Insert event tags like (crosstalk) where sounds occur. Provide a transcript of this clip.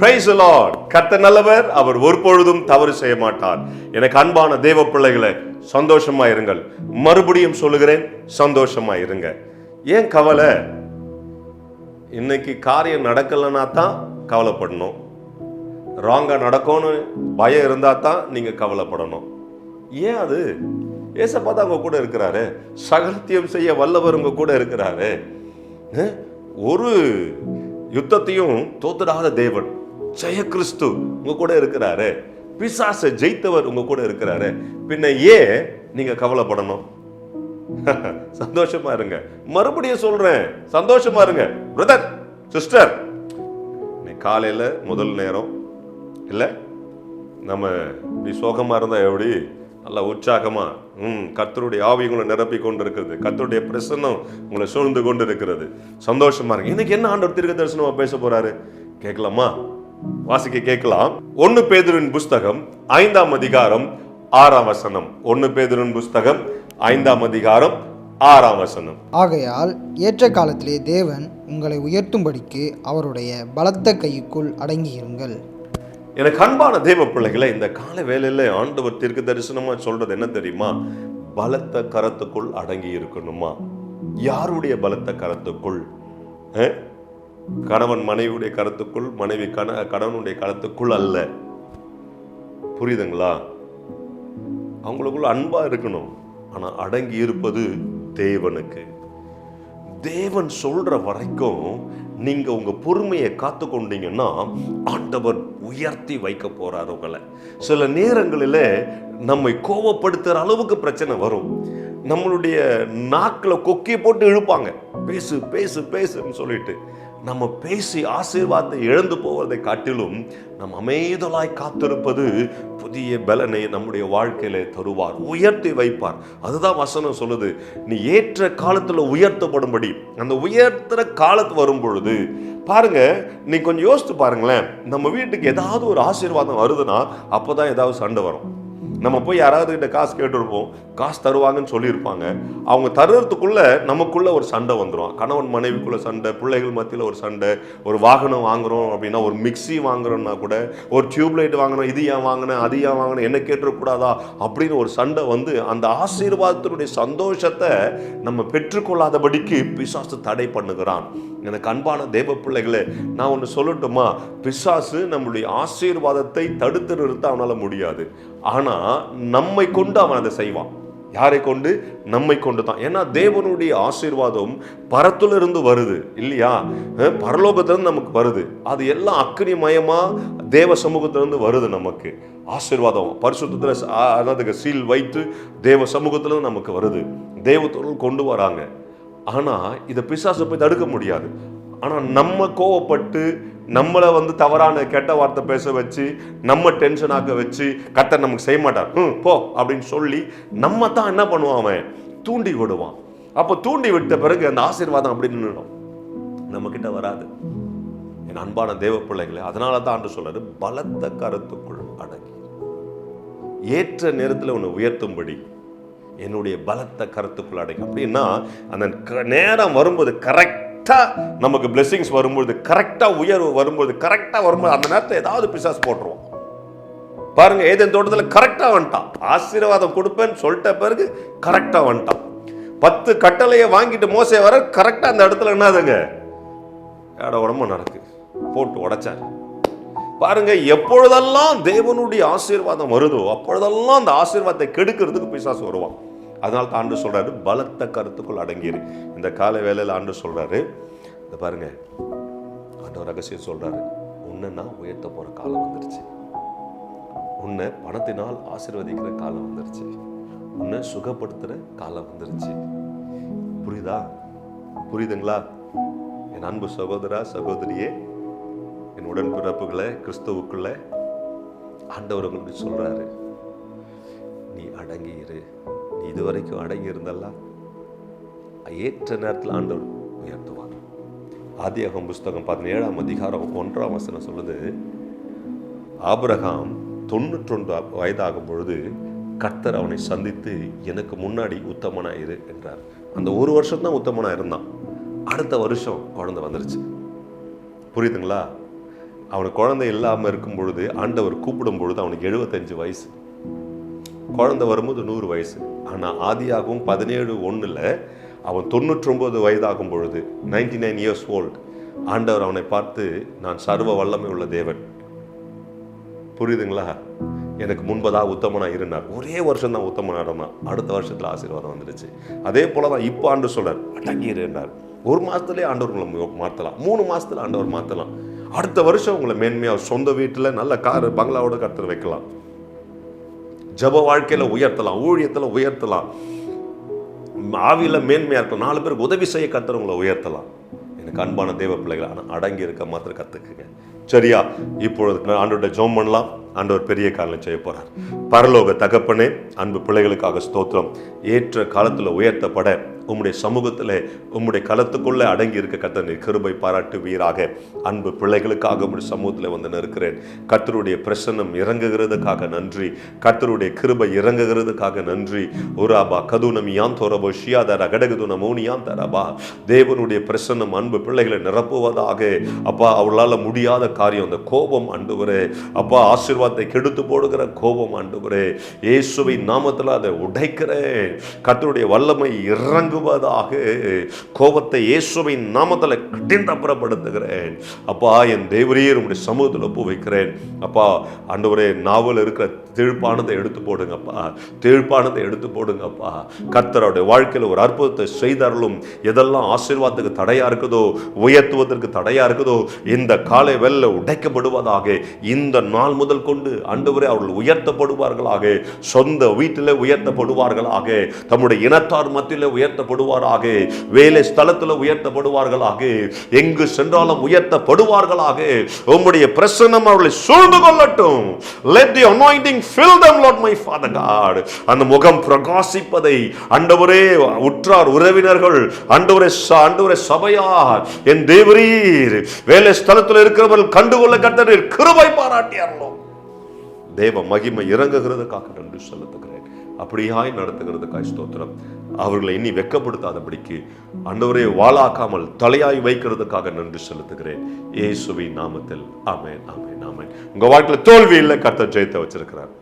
Price Lord கத்த நல்லவர். அவர் ஒருபொழுதும் தவறு செய்ய மாட்டார். எனக்கு அன்பான தேவ பிள்ளைகளை சந்தோஷமா இருங்கள். மறுபடியும் சொல்லுகிறேன் சந்தோஷமா இருங்க. ஏன் கவலை? இன்னைக்கு காரியம் நடக்கலைன்னா தான் கவலைப்படணும். ராங்கா நடக்கும்னு பயம் இருந்தா தான் நீங்க கவலைப்படணும். ஏன் அது? ஏசப்பா தான் உங்க கூட இருக்கிறாரு. சகலத்தியம் செய்ய வல்லவர் உங்க கூட இருக்கிறாரு. ஒரு யுத்தத்தையும் தோத்துடாத தேவன். ஜெய கிறிஸ்து உங்க கூட இருக்கிறாரு. பிசாசை ஜெயித்தவர் உங்க கூட இருக்கிறாரு. பின்ன ஏன் நீங்க கவலைப்படணும்? (laughs) சந்தோஷமா இருங்க. மறுபடியும் சொல்றேன். சந்தோஷமா இருங்க. பிரதர் சிஸ்டர் காலையில முதல் நேரம். இல்ல? நம்ம இப்படி சோகமா இருந்தா எப்படி? நல்லா உற்சாகமா. ம் கத்தருடைய ஆவி உங்களை நிரப்பி கொண்டு இருக்கிறது கத்தருடைய பிரசன்னம் உங்களை சூழ்ந்து கொண்டு இருக்கிறது சந்தோஷமா இருக்கு இன்னைக்கு என்ன ஆண்டவர் தீர்க்க தரிசனமா பேச போறாரு? கேட்கலாமா? வாசிக்க கேட்கலாம். ஒன்னு பேதுருவின் புஸ்தகம் ஐந்தாம் அதிகாரம் ஆறாம் வசனம். ஒன்னு பேதுருவின் புஸ்தகம் ஐந்தாம் அதிகாரம் ஆறாம் வசனம். ஆகையால் ஏற்ற காலத்திலே தேவன் உங்களை உயர்த்தும்படிக்கு அவருடைய பலத்த கைக்குள் அடங்கியிருங்கள். எனக்கு அன்பான தேவ பிள்ளைகளை இந்த கால வேலையில ஆண்டவர் தீர்க்க தரிசனமா சொல்றது என்ன தெரியுமா? பலத்த கரத்துக்குள் அடங்கி இருக்கணுமா யாருடைய பலத்த கரத்துக்குள்? கணவன் மனைவியுடைய கருத்துக்குள் மனைவி கண கணவனுடைய கருத்துக்குள் அல்ல. புரியுதுங்களா? அவங்களுக்குள்ள அன்பா இருக்கணும். ஆனா அடங்கி இருப்பது தேவனுக்கு. தேவன் சொல்ற வரைக்கும் நீங்க உங்க பொறுமையை காத்து கொண்டீங்கன்னா ஆண்டவர் உயர்த்தி வைக்க போகிறார் உங்களை. சில நேரங்களில் நம்மை கோவப்படுத்துற அளவுக்கு பிரச்சனை வரும். நம்மளுடைய நாக்கில் கொக்கி போட்டு இழுப்பாங்க. பேசு பேசு பேசுன்னு சொல்லிட்டு. நம்ம பேசி ஆசீர்வாதத்தை இழந்து போவதை காட்டிலும் நம் அமைதலாய் காத்திருப்பது புதிய பலனை நம்முடைய வாழ்க்கையில தருவார் உயர்த்தி வைப்பார். அதுதான் வசனம் சொல்லுது. நீ ஏற்ற காலத்துல உயர்த்தப்படும்படி. அந்த உயர்த்துற காலத்து வரும் பொழுது பாருங்க நீ கொஞ்சம் யோசித்து பாருங்களேன். நம்ம வீட்டுக்கு ஏதாவது ஒரு ஆசீர்வாதம் வருதுன்னா அப்போதான் ஏதாவது சண்டை வரும். நம்ம போய் யாராவது கிட்ட காசு கேட்டிருப்போம் காசு தருவாங்கன்னு சொல்லியிருப்பாங்க. அவங்க தருறதுக்குள்ள நமக்குள்ள ஒரு சண்டை வந்துடும் கணவன் மனைவிக்குள்ள சண்டை பிள்ளைகள் மத்தியில் ஒரு சண்டை ஒரு வாகனம் வாங்குறோம் அப்படின்னா ஒரு மிக்ஸி வாங்குறோம்னா கூட ஒரு டியூப்லைட் வாங்கணும் இது ஏன் வாங்கினேன் அது ஏன் வாங்கினேன் என்ன கேட்டுருக்கூடாதா அப்படின்னு ஒரு சண்டை வந்து அந்த ஆசீர்வாதத்தினுடைய சந்தோஷத்தை நம்ம பெற்றுக்கொள்ளாதபடிக்கு பிசாசு தடை பண்ணுகிறான். எனக்கு அன்பான தேவ பிள்ளைகளே நான் ஒன்று சொல்லட்டுமா? பிசாசு நம்மளுடைய ஆசீர்வாதத்தை தடுத்து நிறுத்த அவனால் முடியாது. ஆனால் நம்மை கொண்டு அவன் அதை செய்வான். யாரை கொண்டு? நம்மை கொண்டு தான். ஏன்னா தேவனுடைய ஆசீர்வாதம் பரத்திலிருந்து வருது இல்லையா? பரலோகத்துலேருந்து பரலோகத்திலிருந்து நமக்கு வருது. அது எல்லாம் அக்னிமயமாக தேவ சமூகத்திலிருந்து வருது நமக்கு. ஆசீர்வாதம். பரிசுத்தத்தில் அதாவது சீல் வைத்து தேவ சமூகத்திலிருந்து நமக்கு வருது. தேவத்தோடு கொண்டு வராங்க. ஆனால் இதை பிசாசை போய் தடுக்க முடியாது. ஆனால் நம்ம கோவப்பட்டு நம்மளை வந்து தவறான கெட்ட வார்த்தை பேச வச்சு நம்ம டென்ஷன் ஆக்க வச்சு கர்த்தர் நமக்கு செய்ய மாட்டார். ம் போ அப்படின்னு சொல்லி நம்ம தான் என்ன பண்ணுவான் அவன்? தூண்டி விடுவான். அப்போ தூண்டி விட்ட பிறகு அந்த ஆசீர்வாதம் அப்படின்னு நின்றுடும் நம்ம கிட்ட வராது. என் அன்பான தேவ பிள்ளைகளே அதனால தான் ஆண்டு சொல்றாரு பலத்த கருத்துக்குள் அடங்கி. ஏற்ற நேரத்தில் உன்னை உயர்த்தும்படி என்னுடைய பலத்த கருத்துக்குள் அடங்கி. அப்படின்னா அந்த க- நேரம் வரும்போது கரெக்ட் கரெக்டாக நமக்கு பிளெஸ்ஸிங்ஸ் வரும்பொழுது கரெக்டாக உயர்வு வரும்போது கரெக்டாக வரும்போது அந்த நேரத்தில் ஏதாவது பிசாசு போட்டுருவோம் பாருங்க ஏதேன் தோட்டத்தில் கரெக்டாக வந்துட்டான். ஆசீர்வாதம் கொடுப்பேன்னு சொல்லிட்ட பிறகு கரெக்டாக வந்துட்டான். பத்து கட்டளையை வாங்கிட்டு மோசே வர கரெக்டாக அந்த இடத்துல என்னதுங்க? ஏட உடம்பு நடக்கு. போட்டு உடைச்சார். பாருங்க எப்பொழுதெல்லாம் தேவனுடைய ஆசீர்வாதம் வருதோ அப்பொழுதெல்லாம் அந்த ஆசீர்வாதத்தை கெடுக்கிறதுக்கு பிசாசு வருவான். அதனால் தான் ஆண்டு சொல்கிறாரு பலத்த கருத்துக்குள் அடங்கிரு. இந்த கால வேலையில் ஆண்டு சொல்கிறாரு இந்த பாருங்க. ஆண்டவர் ரகசியம் சொல்கிறாரு உன்னை நான் உயர்த்த போகிற காலம் வந்துருச்சு. உன்னை பணத்தினால் ஆசீர்வதிக்கிற காலம் வந்துருச்சு. உன்னை சுகப்படுத்துகிற காலம் வந்துருச்சு. புரியுதா? புரியுதுங்களா? என் அன்பு சகோதரா சகோதரியே என் உடன்பிறப்புகளை கிறிஸ்துவுக்குள்ள ஆண்டவர் உங்களுக்கு சொல்கிறாரு நீ அடங்கியிரு. இது நீ இதுவரைக்கும் அடங்கி இருந்தல்ல ஏற்ற நேரத்தில் ஆண்டவர் உயர்த்துவார். ஆதியாகம் புஸ்தகம் பதினேழாம் அதிகாரம் ஒன்றாம் வசனம் சொல்லுது ஆபிரகாம் தொண்ணூற்றொன்று வயதாகும் பொழுது கர்த்தர் அவனை சந்தித்து எனக்கு முன்னாடி உத்தமனாக இரு என்றார். அந்த ஒரு வருஷம் தான் உத்தமனாக இருந்தான். அடுத்த வருஷம் குழந்தை வந்துருச்சு. புரியுதுங்களா? அவனுக்கு குழந்தை இல்லாமல் இருக்கும் பொழுது ஆண்டவர் கூப்பிடும் பொழுது அவனுக்கு எழுபத்தஞ்சு வயசு. குழந்தை வரும்போது நூறு வயசு. ஆனால் ஆதியாகவும் பதினேழு ஒன்றில் அவன் தொண்ணூற்றொம்பது வயதாகும் பொழுது நைன்டி நைன் இயர்ஸ் ஓல்டு ஆண்டவர் அவனை பார்த்து நான் சர்வ வல்லமை உள்ள தேவன். புரியுதுங்களா? எனக்கு முன்பதாக உத்தமனாக இருந்தார். ஒரே வருஷம் தான் உத்தமனாக இருந்தான் அடுத்த வருஷத்தில் ஆசீர்வாதம் வந்துடுச்சு அதே போல தான் இப்போ ஆண்டு சொல்றார் அடங்கியிருந்தார் ஒரு மாதத்துலேயே ஆண்டவர் உங்களை மாற்றலாம் மூணு மாதத்தில் ஆண்டவர் மாற்றலாம் அடுத்த வருஷம் உங்களை மேன்மையாக சொந்த வீட்டில் நல்ல கார் பங்களாவோட கருத்து வைக்கலாம். ஜப வாழ்க்கையில் உயர்த்தலாம் ஊழியத்தில் உயர்த்தலாம். ஆவியில் மேன்மையாக இருக்கும் நாலு பேருக்கு உதவி செய்ய கத்துறவங்களை உயர்த்தலாம். எனக்கு அன்பான தேவ பிள்ளைகள் ஆனால் அடங்கி இருக்க மாத்திரம் கற்றுக்குங்க சரியா? இப்பொழுது ஆண்டோட ஜோம் பண்ணலாம். ஆண்டவர் பெரிய காரியம் செய்ய போகிறார் பரலோக தகப்பனே அன்பு பிள்ளைகளுக்காக ஸ்தோத்திரம். ஏற்ற காலத்தில் உயர்த்தப்பட உம்முடைய சமூகத்தில் உம்முடைய களத்துக்குள்ளே அடங்கி இருக்க கத்தனை கிருபை பாராட்டுவீராக. அன்பு பிள்ளைகளுக்காக உம்முடைய சமூகத்தில் வந்து நிற்கிறேன். கத்தருடைய பிரசன்னம் இறங்குகிறதுக்காக நன்றி. கத்தருடைய கிருபை இறங்குகிறதுக்காக நன்றி. உராபா கதுனம் யான் தோரபோ ஷியாதர கடகதுன மௌனியான் தரபா. தேவனுடைய பிரசன்னம் அன்பு பிள்ளைகளை நிரப்புவதாக. அப்பா அவளால் முடியாத காரியம் அந்த கோபம் ஆண்டவரே. அப்பா ஆசீர்வாதத்தை கெடுத்து போடுகிற கோபம் ஆண்டவரே. இயேசுவை நாமத்தில் அதை உடைக்கிறேன். கத்தருடைய வல்லமை இறங்குவதாக கோபத்தை இயேசுவின் நாமத்தில் கடிந்தப்புறப்படுத்துகிறேன் அப்பா என் தேவரையே உங்களுடைய சமூகத்தில் ஒப்பு வைக்கிறேன் அப்பா ஆண்டவரே நாவல் இருக்கிற தீழ்ப்பானதை எடுத்து போடுங்கப்பா தீழ்ப்பானதை எடுத்து போடுங்கப்பா கர்த்தருடைய வாழ்க்கையில் ஒரு அற்புதத்தை செய்தருளும் எதெல்லாம் ஆசீர்வாதத்துக்கு தடையாக இருக்குதோ உயர்த்துவதற்கு தடையாக இருக்குதோ இந்த காலை வெல்ல உடைக்கப்படுவதாக இந்த நாள் முதல் கொண்டு ஆண்டவரே அவர்கள் உயர்த்தப்படுவார்களாக சொந்த வீட்டில் உயர்த்தப்படுவார்களாக தம்முடைய இனத்தார் மத்தியில் உயர்த்த உயர்த்தப்படுவாராக. வேலை ஸ்தலத்தில் உயர்த்தப்படுவார்களாக. எங்கு சென்றாலும் உயர்த்தப்படுவார்களாக. உம்முடைய பிரசன்னம் அவர்களை சூழ்ந்து கொள்ளட்டும். Let the anointing fill them lord my father God அந்த முகம் பிரகாசிப்பதை ஆண்டவரே உற்றார் உறவினர்கள் ஆண்டவரே ச- ஆண்டவரே சபையார் என் தேவரீர் வேலை ஸ்தலத்தில் இருக்கிறவர்கள் கண்டுகொள்ள கத்தரீர் கிருபை பாராட்டியார்களோ தேவ மகிமை இறங்குகிறதுக்காக நன்றி செலுத்துகிறேன். அப்படியாய் நடத்துகிறதுக்காய் ஸ்தோத்திரம். அவர்களை இனி வெட்கப்படுத்தாதபடிக்கு அன்றவரே வாளாக்காமல் தலையாய் வைக்கிறதுக்காக நன்றி செலுத்துகிறேன். ஏசுவி நாமத்தில். ஆமேன் ஆமேன் ஆமேன். உங்கள் வாழ்க்கையில் தோல்வி இல்லை கர்த்தர் ஜெயத்தை வச்சிருக்கிறார்.